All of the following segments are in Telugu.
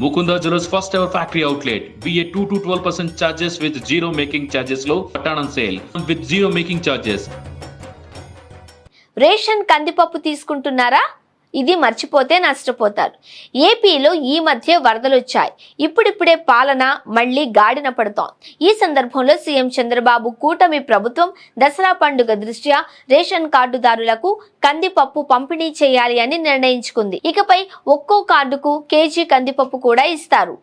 Mukunda Jewelers first ever factory outlet. BA 2 to 12% charges with zero making charges low. Pattern on sale with zero making charges. Ration కందిపప్పు తీసుకుంటున్నారా ఇది మర్చిపోతే నష్టపోతారు. ఏపీలో ఈ మధ్య వరదలు వచ్చాయి ఇప్పుడిప్పుడే పాలన మళ్ళీ గాడిన పడుతోంది. ఈ సందర్భంలో సీఎం చంద్రబాబు కూటమి ప్రభుత్వం దసరా పండుగ దృష్ట్యా రేషన్ కార్డుదారులకు కందిపప్పు పంపిణీ చేయాలి అని నిర్ణయించుకుంది. ఇకపై ఒక్కో కార్డుకు కేజీ కందిపప్పు కూడా ఇస్తారు.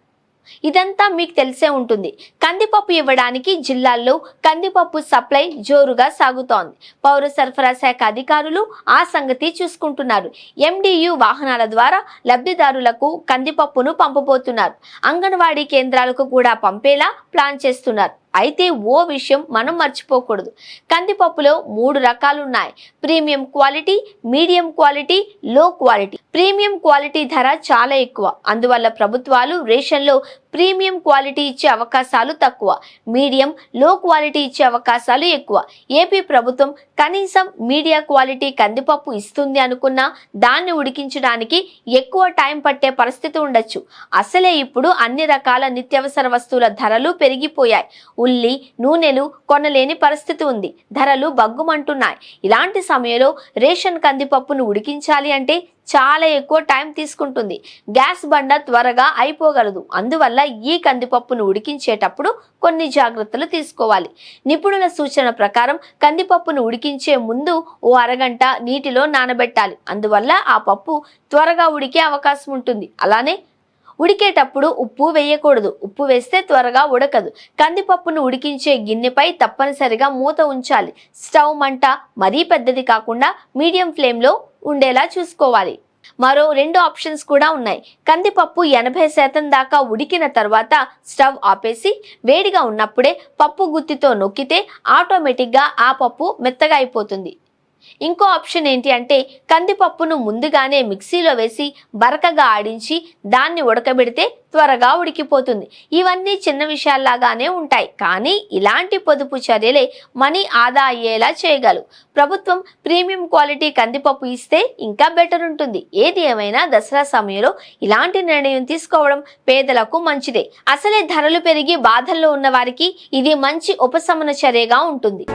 ఇదంతా మీకు తెలిసే ఉంటుంది. కందిపప్పు ఇవ్వడానికి జిల్లాల్లో కందిపప్పు సప్లై జోరుగా సాగుతోంది. పౌర సరఫరా శాఖ అధికారులు ఆ సంగతి చూసుకుంటున్నారు. ఎండియు వాహనాల ద్వారా లబ్ధిదారులకు కందిపప్పును పంపబోతున్నారు. అంగన్వాడీ కేంద్రాలకు కూడా పంపేలా ప్లాన్ చేస్తున్నారు. అయితే ఓ విషయం మనం మర్చిపోకూడదు. కందిపప్పులో మూడు రకాలున్నాయి. Premium quality medium quality low quality. Premium quality ధర చాలా ఎక్కువ. అందువల్ల ప్రభుత్వాలు రేషన్లో ప్రీమియం క్వాలిటీ ఇచ్చే అవకాశాలు తక్కువ. మీడియం లో క్వాలిటీ ఇచ్చే అవకాశాలు ఎక్కువ. ఏపీ ప్రభుత్వం కనీసం మీడియా క్వాలిటీ కందిపప్పు ఇస్తుంది అనుకున్నా దాన్ని ఉడికించడానికి ఎక్కువ టైం పట్టే పరిస్థితి ఉండొచ్చు. అసలే ఇప్పుడు అన్ని రకాల నిత్యావసర వస్తువుల ధరలు పెరిగిపోయాయి. ఉల్లి నూనెలు కొనలేని పరిస్థితి ఉంది. ధరలు బగ్గుమంటున్నాయి ఇలాంటి సమయంలో రేషన్ కందిపప్పును ఉడికించాలి అంటే చాలా ఎక్కువ టైం తీసుకుంటుంది. గ్యాస్ బండ త్వరగా అయిపోగలదు. అందువల్ల ఈ కందిపప్పును ఉడికించేటప్పుడు కొన్ని జాగ్రత్తలు తీసుకోవాలి. నిపుణుల సూచన ప్రకారం కందిపప్పును ఉడికించే ముందు ఓ అరగంట నీటిలో నానబెట్టాలి. అందువల్ల ఆ పప్పు త్వరగా ఉడికే అవకాశం ఉంటుంది. అలానే ఉడికేటప్పుడు ఉప్పు వేయకూడదు. ఉప్పు వేస్తే త్వరగా ఉడకదు. కందిపప్పును ఉడికించే గిన్నెపై తప్పనిసరిగా మూత ఉంచాలి. స్టవ్ మంట మరీ పెద్దది కాకుండా మీడియం ఫ్లేమ్లో ఉండేలా చూసుకోవాలి. మరో రెండు ఆప్షన్స్ కూడా ఉన్నాయి. కందిపప్పు ఎనభై శాతం దాకా ఉడికిన తర్వాత స్టవ్ ఆపేసి వేడిగా ఉన్నప్పుడే పప్పు గుత్తితో నొక్కితే ఆటోమేటిక్గా ఆ పప్పు మెత్తగా అయిపోతుంది. ఇంకో ఆప్షన్ ఏంటి అంటే కందిపప్పును ముందుగానే మిక్సీలో వేసి బరకగా ఆడించి దాన్ని ఉడకబెడితే త్వరగా ఉడికిపోతుంది. ఇవన్నీ చిన్న విషయాల్లాగానే ఉంటాయి. కానీ ఇలాంటి పొదుపు చర్యలే మనీ ఆదా అయ్యేలా చేయగలవు. ప్రభుత్వం ప్రీమియం క్వాలిటీ కందిపప్పు ఇస్తే ఇంకా బెటర్ ఉంటుంది. ఏది ఏమైనా దసరా సమయంలో ఇలాంటి నిర్ణయం తీసుకోవడం పేదలకు మంచిదే. అసలే ధరలు పెరిగి బాధల్లో ఉన్న వారికి ఇది మంచి ఉపశమన చర్యగా ఉంటుంది.